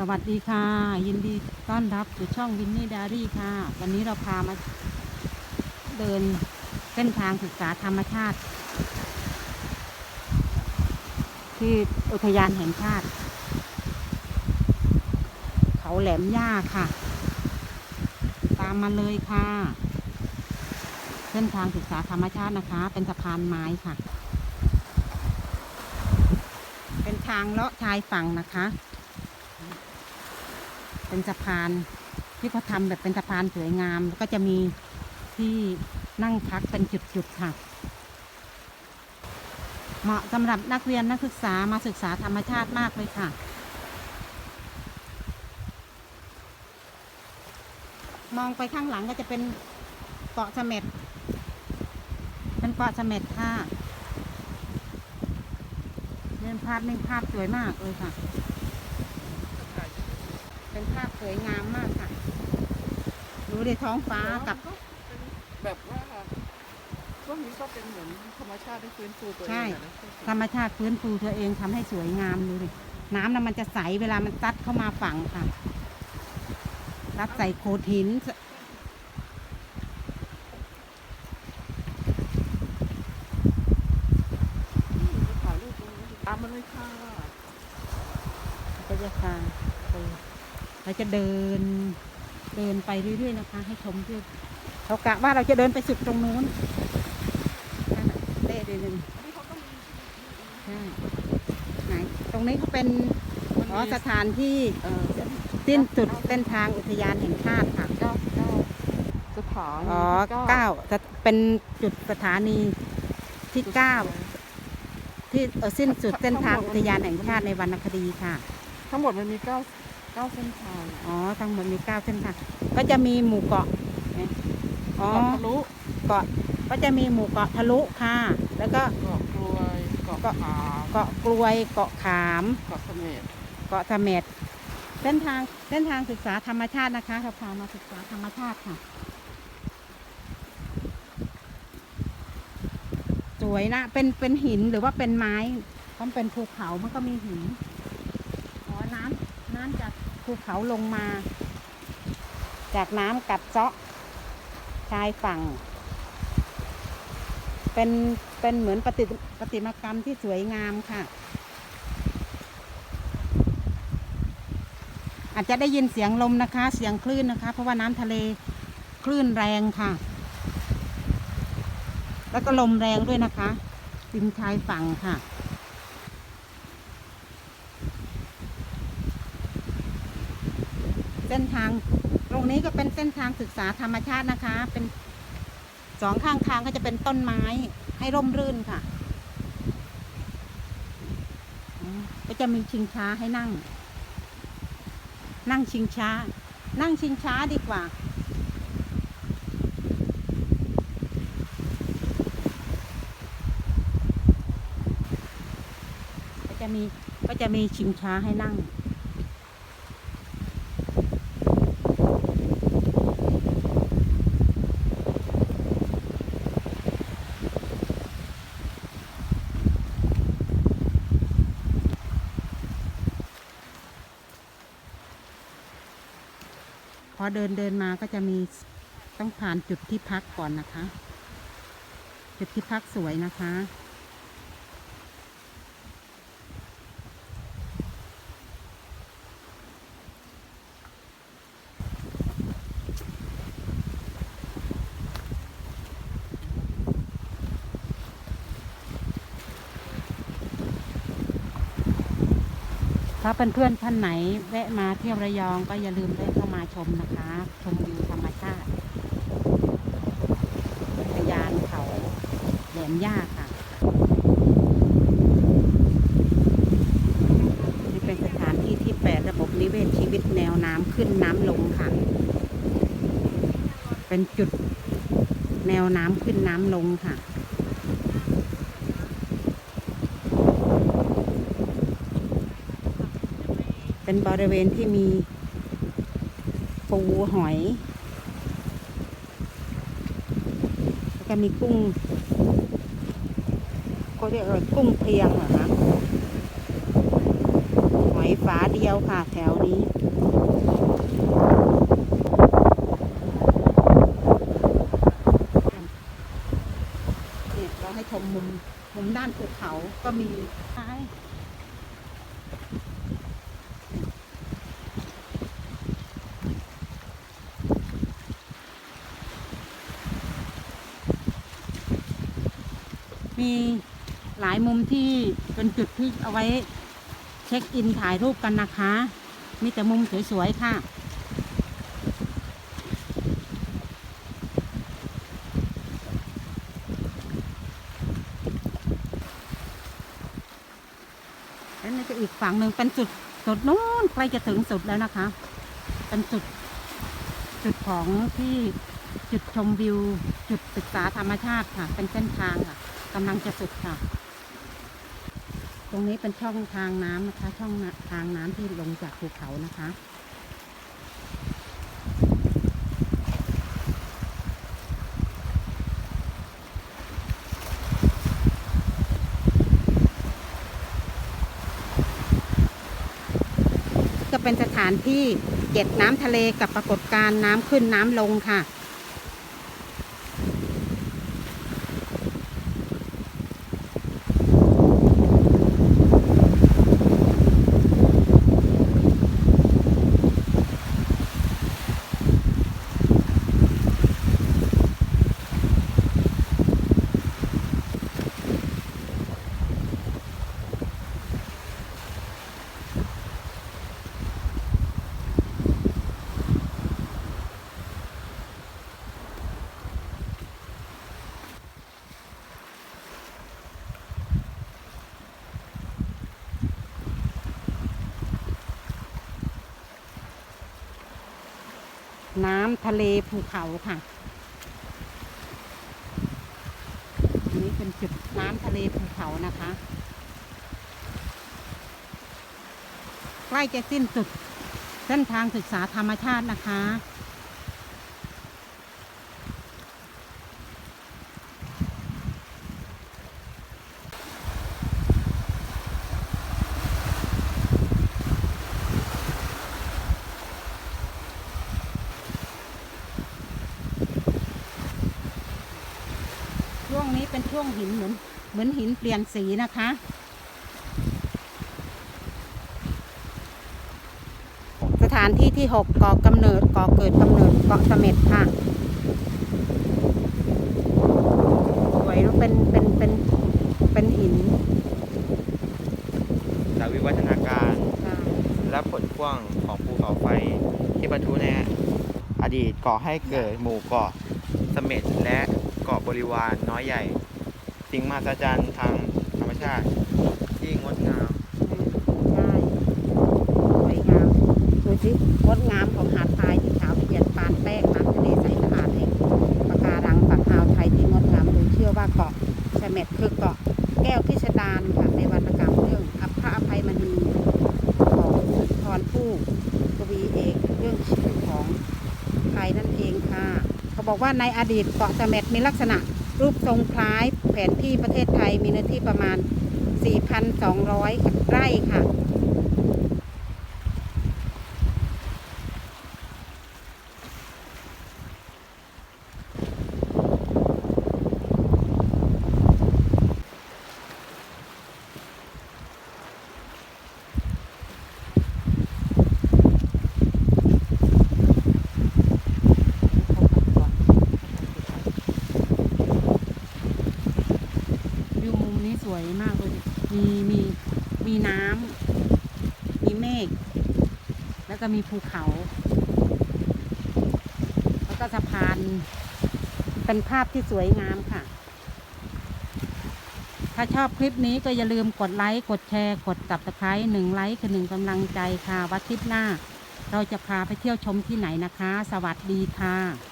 สวัสดีค่ะ ยินดีต้อนรับสู่ช่องวินนี่ดารี่ค่ะ วันนี้เราพามาเดินเส้นทางศึกษาธรรมชาติ ที่อุทยานแห่งชาติ เขาแหลมย่าค่ะ ตามมาเลยค่ะ เส้นทางศึกษาธรรมชาตินะคะ เป็นสะพานไม้ค่ะ เป็นทางเลาะชายฝั่งนะคะ เป็นสะพานที่เขาทำแบบเป็นสะพานสวยงาม แล้วก็จะมีที่นั่งพักเป็นจุดๆค่ะ เหมาะสำหรับนักเรียนนักศึกษามาศึกษาธรรมชาติมากเลยค่ะมองไปข้างหลังก็จะเป็นเกาะเสม็ด เป็นเกาะเสม็ดค่ะเล่นภาพนิ่งภาพสวยมากเลยค่ะ เป็นภาพสวยงามมากค่ะดูดิท้องฟ้ากับก็เป็นแบบว่าช่วงนี้ก็เป็นเหมือนธรรมชาติได้ฟื้นฟูตัวเองใช่อะนะธรรมชาติฟื้นฟูตัวเองทำให้สวยงามดูดิน้ำน่ะมันจะใสเวลามันซัดเข้ามาฝั่งค่ะซัดใส่โขดหิน ถ่ายรูปตรงนี้ตามมาเลยค่ะ ก็จะพาไป เราจะเดินเดินไปเรื่อยๆนะคะ ให้ชมเรื่อยเรากะว่าเราจะเดินไปสุดตรงนู้นนั่นน่ะเต้เลยหนึ่งอันนี้เขาก็มีใช่ไหนตรงนี้เขาเป็นมันอ๋อมีสถานที่เอ่อสิ้นสุดเส้นทางอุทยานแห่งชาติค่ะเก้าเก้าสถานอ๋อที่เก้าจะเป็นจุดสถานีที่เก้าที่เอ่อสิ้นสุดเส้นทางอุทยานแห่งชาติในวรรณคดีค่ะ ทั้งหมดมันมีเก้าเก้าเส้นทางอ๋อทั้งหมดมีเก้าเส้นทางก็จะมีหมู่เกาะนะอ๋อเกาะทะลุเกาะก็จะมีหมู่เกาะทะลุค่ะ แล้วก็เกาะกลวยเกาะเกาะขามเกาะกลวยเกาะขามเกาะเสม็ดเกาะเสม็ดเส้นทางเส้นทางศึกษาธรรมชาตินะคะเราพามาศึกษาธรรมชาติค่ะ สวยนะเป็นเป็นหินหรือว่าเป็นไม้มันเป็นภูเขามันก็มีหินอ๋อน้ำน้ำจาก ภูเขาลงมา จากน้ำกัดเซาะชายฝั่ง เป็นเป็นเหมือนปฏิปฏิมากรรมที่สวยงามค่ะ อาจจะได้ยินเสียงลมนะคะ เสียงคลื่นนะคะ เพราะว่าน้ำทะเลคลื่นแรงค่ะ แล้วก็ลมแรงด้วยนะคะริมชายฝั่งค่ะ เส้นทาง ตรงนี้ก็เป็นเส้นทางศึกษาธรรมชาตินะคะ เป็นสองข้างทางก็จะเป็นต้นไม้ให้ร่มรื่นค่ะ ก็จะมีชิงช้าให้นั่ง นั่งชิงช้า นั่งชิงช้าดีกว่าก็จะมีก็จะมีชิงช้าให้นั่ง เดินเดินมาก็จะมีต้องผ่านจุดที่พักก่อนนะคะ จุดที่พักสวยนะคะ ถ้าเพื่อนๆท่านไหนแวะมาเที่ยวระยองก็อย่าลืมแวะเข้ามาชมนะคะ ชมวิวธรรมชาติอุทยานเขาแหลมย่าค่ะ นี่เป็นสถานที่ที่แปดระบบนิเวศชีวิตแนวน้ำขึ้นน้ำลงค่ะ เป็นจุดแนวน้ำขึ้นน้ำลงค่ะ เป็นบริเวณที่มีปูหอย แล้วก็มีกุ้ง ก็เรียกอะไรกุ้งเพียงเหรอคะหอยฝาเดียวค่ะแถวนี้เนี่ยเราให้ชมมุมมุมด้านภูเขาก็มีท้า มีหลายมุมที่เป็นจุดที่เอาไว้เช็คอินถ่ายรูปกันนะคะ มีแต่มุมสวยๆค่ะ แล้วนี่จะอีกฝั่งหนึ่งเป็นจุดจุดนู้นใกล้จะถึงสุดแล้วนะคะ เป็นจุดจุดของที่จุดชมวิว จุดศึกษาธรรมชาติค่ะ เป็นเส้นทางค่ะ กำลังจะสุดค่ะ ตรงนี้เป็นช่องทางน้ำนะคะ ช่องทางน้ำที่ลงจากภูเขานะคะก็เป็นสถานที่เก็บน้ำทะเลกับปรากฏการณ์น้ำขึ้นน้ำลงค่ะ น้ำทะเลภูเขาค่ะ อันนี้เป็นจุดน้ำทะเลภูเขานะคะ ใกล้จะสิ้นสุดเส้นทางศึกษาธรรมชาตินะคะ เป็นช่วงหินเหมือนเหมือนหินเปลี่ยนสีนะคะ สถานที่ที่หกก่อกำเนิดก่อเกิดกำเนิดเกาะเสม็ดค่ะสวยแล้วเป็นเป็นเป็นเป็นหินจากวิวัฒนาการค่ะและผลพ่วงของภูเขาไฟที่ปะทุในอดีตก่อให้เกิดหมู่เกาะเสม็ดและ เกาะบริวารน้อยใหญ่ สิ่งมหัศจรรย์ทางธรรมชาติ ที่งดงาม สวยงาม ดูสิงดงามของหาดทรายที่ขาวละเอียดปานแป้งน้ำทะเลใสสะอาดแห่งปะการังปากอ่าวไทยที่งดงามโดยเชื่อว่าเกาะเสม็ดคือเกาะแก้วพิสดารค่ะในวรรณกรรมเรื่องอภพระอภัยมณีของสุนทรผู้กวีเอกเรื่องชื่อของไทยนั่นเองค่ะ เขา บอกว่าในอดีตเกาะเสม็ดมีลักษณะรูปทรงคล้ายแผนที่ประเทศไทยมีเนื้อที่ประมาณ 4,200 ไร่ค่ะ วิวมุมนี้สวยมากเลย มีมีมีน้ำ มีเมฆ แล้วก็มีภูเขา แล้วก็สะพาน เป็นภาพที่สวยงามค่ะ ถ้าชอบคลิปนี้ก็อย่าลืมกดไลค์ กดแชร์ กดตับตะไคร้หนึ่งไลค์คือหนึ่งกำลังใจค่ะวัดทริปหน้า เราจะพาไปเที่ยวชมที่ไหนนะคะ สวัสดีค่ะ